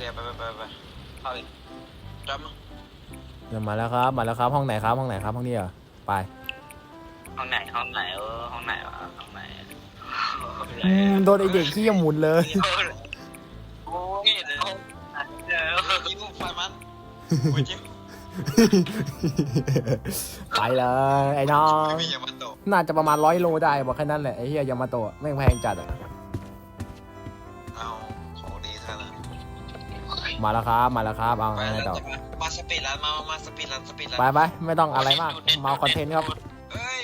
เคไปไปไปไปเข้าอีกจำมั้งเดี๋ยวมาแล้วครับ มาแล้วครับ ห้องไหนครับ ห้องไหนครับ ห้องนี้เหรอ ไป ห้องไหนห้องไหนเออห้องไหนวะห้องไหนอืมโดนไอเด็กขี้ยหมุนเลย โอ้ยเดี๋ยวเดี๋ยวยิงไฟมันโอ้ยจิ๊บไปเลยไอ้น้อง ไม่มียามาโตะน่าจะประมาณร้อยโลได้บอกแค่นั้นแหละไอ้เหี้ยยามาโตะแม่งแพงจัดอะ มาแล้วครับ มาแล้วครับ เอาไปไงแล้วต่อจะมามาสปีดรันมามาสปีดรันสปีดรันไปไปไม่ต้องอะไรมากมาคอนเทนต์ครับเฮ้ย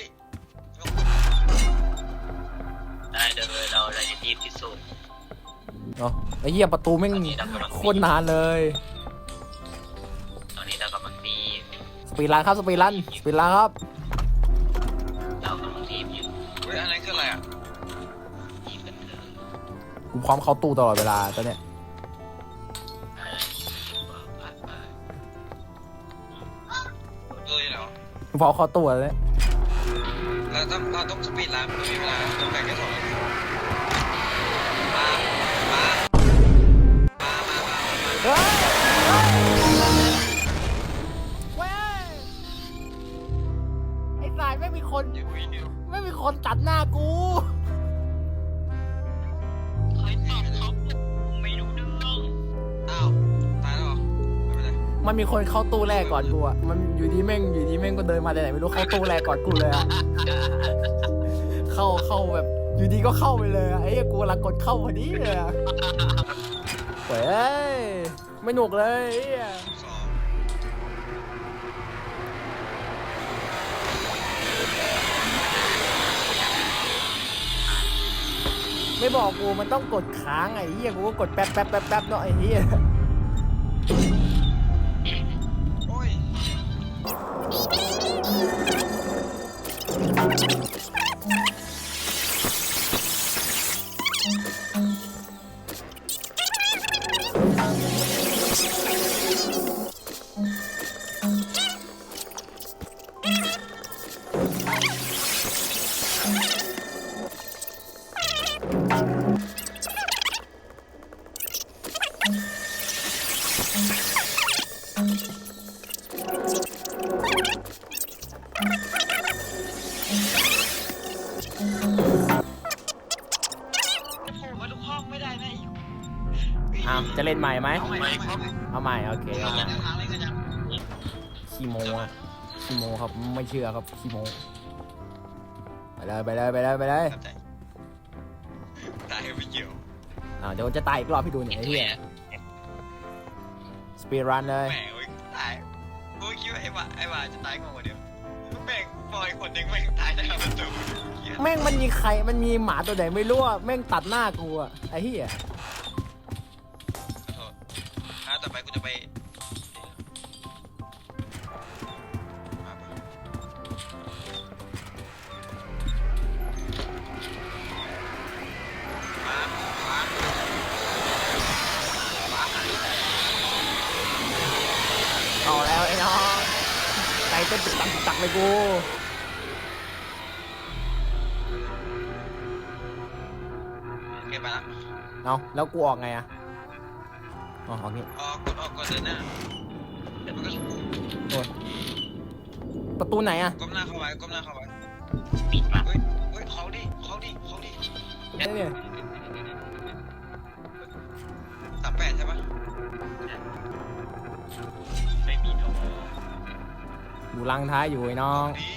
ได้เลยเราได้รีบที่สุดเนาะไอ้เหี้ยประตูแม่งตอนนี้เรากำลังโคตรนานเลย ตอนนี้เรากำลังรีบสปีดรันครับสปีดรันสปีดรันครับ เรากำลังรีบอยู่เฮ้ยอันนั้นคืออะไรอะรีบกันเถอะกูพร้อมเข้าตู้ตลอดเวลาตอนเนี้ย พร้อเข้าตู้แล้วเนี่ยเราต้องเราต้องสปีดรันไม่มีเวลาจำกัดแค่สองนาที มันมีคนเข้าตู้แรกก่อนกูอะมันอยู่ดีแม่งอยู่ดีแม่งก็เดินมาแต่ไหนไม่รู้เข้าตู้แรกก่อนกูเลยอะเข้าเข้าแบบ อยู่ดีก็เข้าไปเลยอะไอ้เหี้ยกูกำลังกดเข้าพอดีเลยอะเฮ้ยไม่หนุกเลยไอ้เหี้ยสองไม่บอกกูมันต้องกดค้างไอ้เหี้ยกูก็กดแป๊บแป๊บแป๊บแป๊บเนาะไอ้เหี้ย องไม่ได้นะอีกอะจะเล่นใหม่ไหม เอาใหม่เอาใหม่เอาใหม่ โอเคเอาเอาใหใหม่ม่ทางเล่นกันยังขี้โมอะขี้โมครับ ไม่เชื่อครับขี้โม ไปเลยไปเลยไปเลยไปเลยตัดใจตายไม่เกี่ยวอ่าเดี๋ยวจะตายอีกรอบให้ดูเนี่ยไอ้เหี้ยสปีดรันเลยแหมโอ้ยตายโอ้ยคิดว่าไอ้บ่าไอ้บ่าจะตายก่อนกว่าเดิม แม่งปล่อยคนหนึงแม่งตายในประตูเหี้ยแม่งมันมีใครมันมีหมาตัวไหนไม่รู้อะแม่งตัดหน้ากูอะไอ้เหี้ยขอโทษอะต่อไปกูจะไปมาปะมามามาหายเอาแล้วไอ้น้องใจเต้นตึกตักตึกตักเลยกู ก็บไปละเอาแล้วกูออกไงอะอ๋อออกนี่ออกกดออกก่อนเดินหน้าเดี๋ยวมันก็ประตูไหนอะก้มหน้าเข้าไว้ก้มหน้าเข้าไว้ปิดมาเฮ้ยเฮ้ยเขาดิเขาดิเขาดิเนี่ยสามแปดใช่ปะไม่มีโทรอยู่ลังท้ายอยู่ไอ้น้อง ดี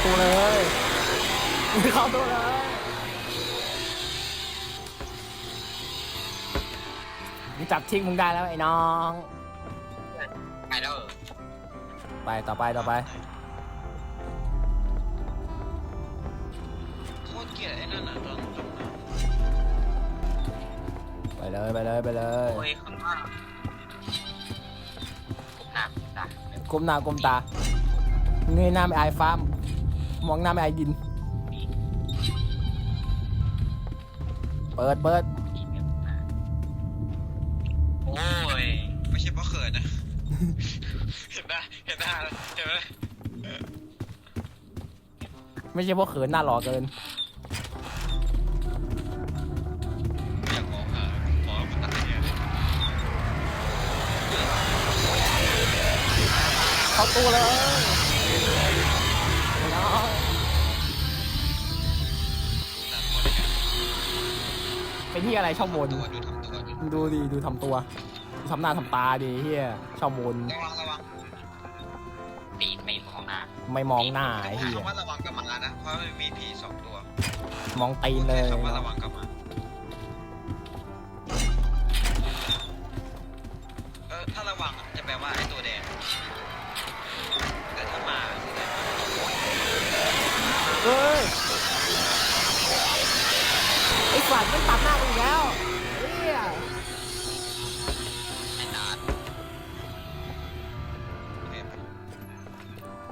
เข้าตู้เลยเข้าตู้เลยมึงจับทิ้งมึงได้แล้วไอ้น้อง ไปแล้วไปต่อไปต่อไป โคตรเกลียดไอ้นั่นน่ะตอนจมน้ไปเลยไปเลยไปเลยโอ้ยข้างล่างหนักหนักก้มหน้าก้มตาเงยหน้าไม่อายฟ้าม มองหน้าไม่อายดิน เปิดเปิดมีเม็ดหนาโอ้ย ไม่ใช่เพราะเขินนะ เห็นหน้าเห็นหน้าแล้วเห็นไหมไม่ใช่เพราะเขินหน้าหล่อเกินไม่อยากมองหาหมอมันตั้งใจเนี่ยเข้าตู้เลย เป็นที่อะไรชอบวนตัวดูทำตัวดูดูดิดูทำตัวดูทำหน้าทำตาดิเฮียชอบวนระวังระวังตีนไม่มองหน้าไม่มองหน้าต้ไอ้องเฮีหายคำว่าระวังกับมานะเพราะมันมีผีสองตัวมองตีนเลยคำว่าระวังกับมาเออถ้าระวังอะจะแปลว่าไอ้ตัวแดงแต่ถ้ามาแสดงว่าเฮ้ยไอ้สัตว์ไม่ตัดหน้ากูอีก แล้วเฮีย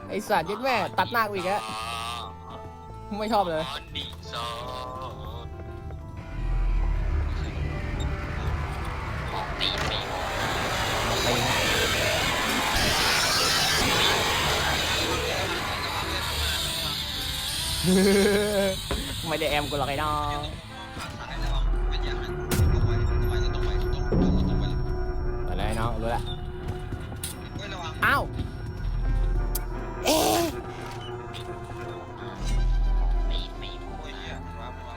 ไอสัตว์ยัดแม่ตัดหน้ากูอีกแล้วไม่ชอบเลย ดีซอตีตีไม่ได้แอมกูหรอกไอ้น้อง อะไรน้องรู้ละเฮ้ยระวังอ้าวเอ๊ะตีนไม่มองโอ้ยหเหี้ยน้ามันว่ามันว่า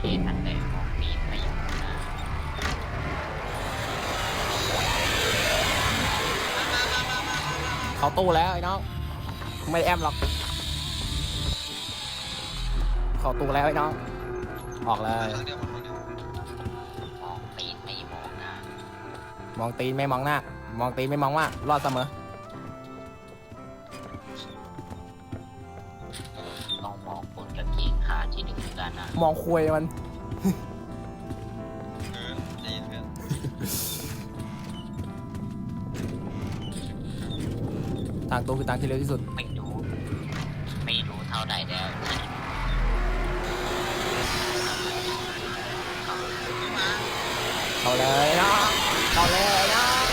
เห็นนั่นเลยมองตีนไม่มองหน้าเขาตู้แล้วไอ้น้องไม่ได้แอมหรอกเขาตู้แล้วไอ้น้องออกเลมายครั้งเดียวมาครั้งเดียวม องตีนไม่มองหน้า มองตีนไม่มองว่ารอดเสมอต้องมองบนกางเกงขาที่ดึงด้านหน้ามองควยมัน เออใจเย็นเพื่อนทางตู้คือทางที่เร็วที่สุด ไม่รู้ ไม่รู้เท่าไหร่แล้วที่เขาเลยน้องเขาเลยน้อง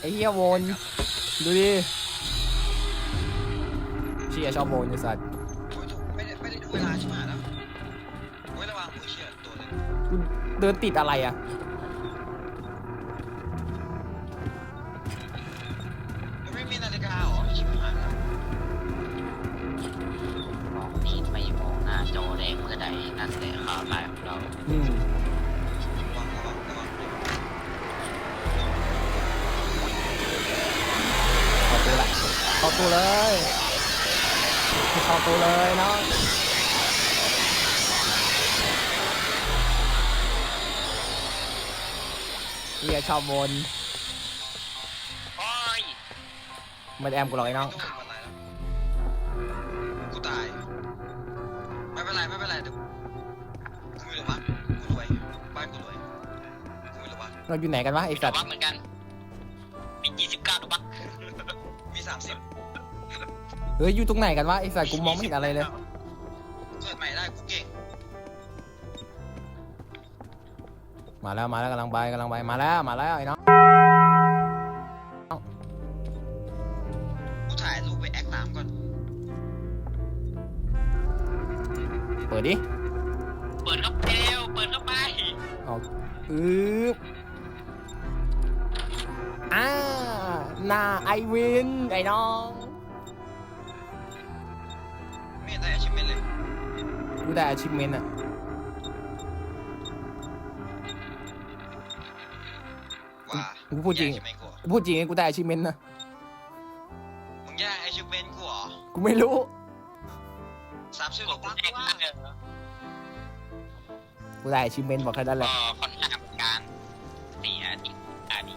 ไอ้ เหี้ยวน ดูดิเชี่ยชอบวนไอ้สัตว์โอ้ยถูกไม่ได้ไม่ได้ดูเวลาใช่ไหมแล้วโอ้ยระวังโอ้ยเชี่ยตัวหนึงกูเดินติดอะไรอะ มันไม่มีนาฬิกาเหรอชิบหายแล้วมองตีนไม่มองหน้าจอแดงเมื่อใดนั่นแหละข่าวร้ายของเรา อืม ตู้เลยเข้าตู้เลยน้องเหี้ยชอบวนโอ้ยไม่ได้แอมกูหรอกไอ้น้องไม่ต้องเป็นไรแล้วกูตาย ไม่เป็นไรไม่เป็นไรเดี๋ยวกูมีหรือวะกูรวยบ้านกูรวยกูมีหรือวะเราอยู่ไหนกันวะไอ้มีสัตัวตว์บักเหมือนกันมี29 ฮ้ยอยู่ตรงไหนกันวะไอ้สัตว์กูมองไม่เห็นอะไรเลย เกิดใหม่ได้กูเก่งมาแล้วมาแล้วกำลังไปกำลังไปมาแล้วมาแล้วไอ้น้องกูถ่ายรูปไปแอคน้ำก่อน เปิดดิเปิดเข้าไปเร็วเปิดเข้าไปเอาอึ๊บอ่าหน้าไอวินไอ้น้อง กูได้อาชิพเมนอะว้ากูพูดจริง แย่ง achievement กูเหรอพูดจริงกูได้อาชิพเมนนะ มึงแย่งไอชิเมนกูเหรอกูไม่รู้ สามสิบหกปักแจ้งว่าเออกูได้อาชิพเมนบอกแค่นั้นแหก็ละค่อนข้างการสี่นาทีอาดี